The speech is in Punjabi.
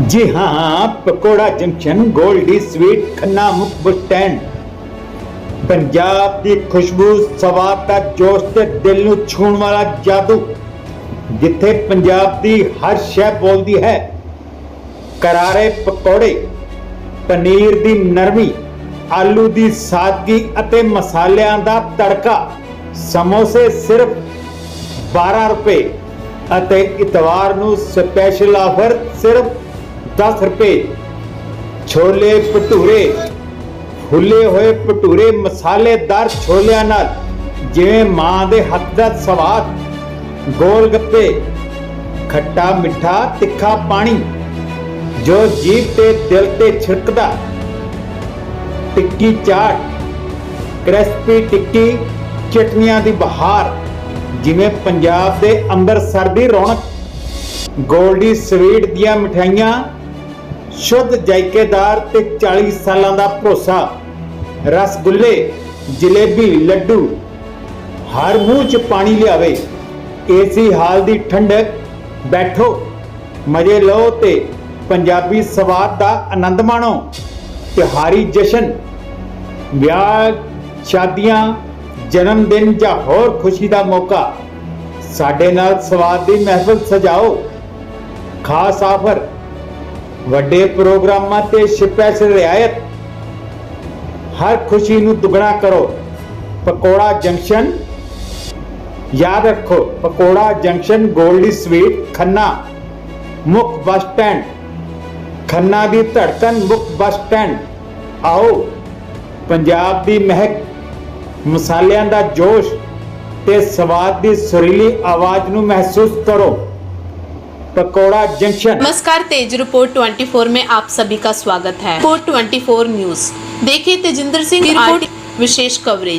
ਜੀ ਹਾਂ ਪਕੌੜਾ ਜੰਕਸ਼ਨ, ਗੋਲਡੀ ਸਵੀਟ, ਖੰਨਾ ਮੁਖ ਬੱਸ ਸਟੈਂਡ। ਪੰਜਾਬ ਦੀ ਖੁਸ਼ਬੂ ਸਵਾਦ ਦਾ ਜੋਸ਼ ਤੇ ਦਿਲ ਨੂੰ ਛੂਹਣ ਵਾਲਾ ਜਾਦੂ, ਜਿੱਥੇ ਪੰਜਾਬ ਦੀ ਹਰ ਸ਼ੈ ਬੋਲਦੀ ਹੈ। ਕਰਾਰੇ ਪਕੌੜੇ, ਪਨੀਰ ਦੀ ਨਰਮੀ, ਆਲੂ ਦੀ ਸਾਦਗੀ ਅਤੇ ਮਸਾਲਿਆਂ ਦਾ ਤੜਕਾ, ਸਮੋਸੇ ਸਿਰਫ 12 ਰੁਪਏ ਅਤੇ ਇਤਵਾਰ ਨੂੰ ਸਪੈਸ਼ਲ ਆਫਰ ਸਿਰਫ 10 ਰੁਪਏ। ਛੋਲੇ ਭਟੂਰੇ। ਫੁੱਲੇ ਹੋਏ ਭਟੂਰੇ ਮਸਾਲੇਦਾਰ ਛੋਲਿਆਂ ਨਾਲ, ਜਿਵੇਂ ਮਾਂ ਦੇ ਹੱਥ ਦਾ ਸਵਾਦ। ਗੋਲ ਗੱਪੇ, ਖੱਟਾ ਮਿੱਠਾ ਤਿੱਖਾ ਪਾਣੀ, ਜੋ ਜੀਭ ਤੇ ਦਿਲ ਤੇ ਛਿੜਕਦਾ। ਟਿੱਕੀ ਚਾਟ, ਕ੍ਰਿਸਪੀ ਟਿੱਕੀ, ਚਟਨੀਆਂ ਦੀ ਬਹਾਰ, ਜਿਵੇਂ ਪੰਜਾਬ ਦੇ ਅੰਮ੍ਰਿਤਸਰ ਦੀ ਰੌਣਕ। ਗੋਲਡੀ ਸਵੀਟ ਦੀਆਂ ਮਠਿਆਈਆਂ ਸ਼ੁੱਧ ਜਾਇਕੇਦਾਰ ਤੇ 40 ਸਾਲਾਂ ਦਾ ਭਰੋਸਾ। ਰਸਗੁੱਲੇ, ਜਲੇਬੀ, ਲੱਡੂ, ਹਰ ਮੂੰਹ 'ਚ ਪਾਣੀ ਲਿਆਵੇ। ਏਸੀ ਹਾਲ ਦੀ ਠੰਡਕ ਬੈਠੋ, ਮਜ਼ੇ ਲਓ ਤੇ ਪੰਜਾਬੀ ਸਵਾਦ ਦਾ ਆਨੰਦ ਮਾਣੋ। ਤਿਹਾਰੀ ਜਸ਼ਨ, ਵਿਆਹ, ਸ਼ਾਦੀਆਂ, ਜਨਮ ਦਿਨ ਜਾਂ ਹੋਰ ਖੁਸ਼ੀ ਦਾ ਮੌਕਾ। ਸਾਡੇ ਨਾਲ ਸਵਾਦ ਦੀ ਮਹਿਫਲ ਸਜਾਓ। ਖਾਸ ਆਫਰ ਵੱਡੇ ਪ੍ਰੋਗਰਾਮਾਂ ਤੇ ਛਿਪੈ ਸਿਰ ਰਿਆਇਤ। ਹਰ ਖੁਸ਼ੀ ਨੂੰ ਦੁੱਗਣਾ ਕਰੋ। ਪਕੌੜਾ ਜੰਕਸ਼ਨ। ਯਾਦ ਰੱਖੋ, ਪਕੌੜਾ ਜੰਕਸ਼ਨ ਗੋਲਡੀ ਸਵੀਟ ਖੰਨਾ, ਮੁੱਖ ਬੱਸ ਸਟੈਂਡ। ਖੰਨਾ ਦੀ ਧੜਕਣ ਮੁੱਖ ਬੱਸ ਸਟੈਂਡ। ਆਓ, ਪੰਜਾਬ ਦੀ ਮਹਿਕ, ਮਸਾਲਿਆਂ ਦਾ ਜੋਸ਼ ਤੇ ਸਵਾਦ ਦੀ ਸੁਰੀਲੀ ਆਵਾਜ਼ ਨੂੰ ਮਹਿਸੂਸ ਕਰੋ। पकौड़ा जंक्शन नमस्कार तेज रिपोर्ट 24 में आप सभी का स्वागत है रिपोर्ट 24 न्यूज देखिए तेजिंदर सिंह की रिपोर्ट विशेष कवरेज